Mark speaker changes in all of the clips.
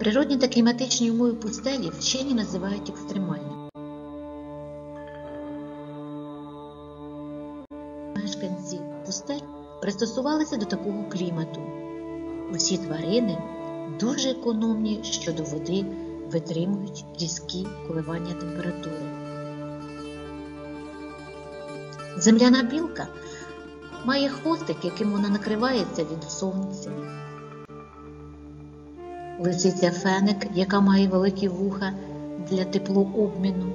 Speaker 1: Природні та кліматичні умови пустелі вчені називають екстремальними. Мешканці пустель пристосувалися до такого клімату. Усі тварини дуже економні щодо води, витримують різкі коливання температури. Земляна білка має хвостик, яким вона накривається від сонця. Лисиця феник, яка має великі вуха для теплообміну.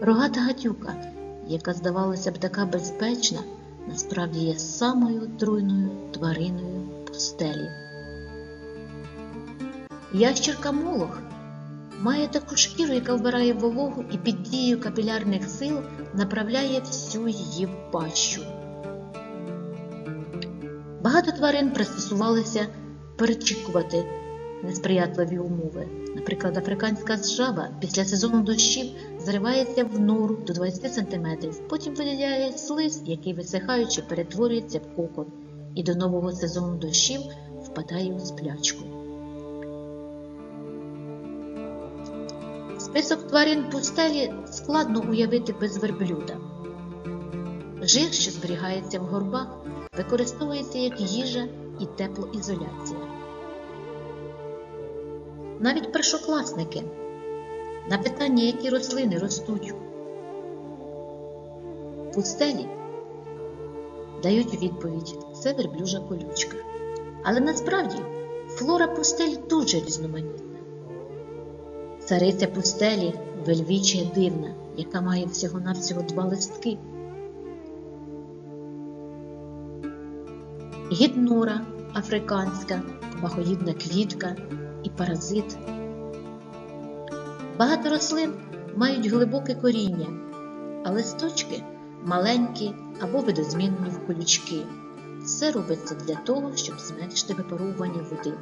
Speaker 1: Рогата гадюка, яка здавалася б така безпечна, насправді є самою отруйною твариною пустелі. Ящірка молох має таку шкіру, яка вбирає вологу і під дією капілярних сил направляє всю її пащу. Багато тварин пристосувалися перечікувати несприятливі умови. Наприклад, африканська жаба після сезону дощів заривається в нору до 20 см, потім виділяє слиз, який висихаючи перетворюється в кокон, і до нового сезону дощів впадає у сплячку. Список тварин пустелі складно уявити без верблюда. Жир, що зберігається в горбах, використовується як їжа і теплоізоляція. Навіть першокласники на питання, які рослини ростуть пустелі, дають відповідь це верблюжа колючка. Але насправді флора пустель дуже різноманітна. Цариця пустелі вельвічія дивна, яка має всього-навсього два листки. Гіднора африканська, багоїдна квітка і паразит. Багато рослин мають глибоке коріння, а листочки маленькі або видозмінені в колючки. Все робиться для того, щоб зменшити випаровування води.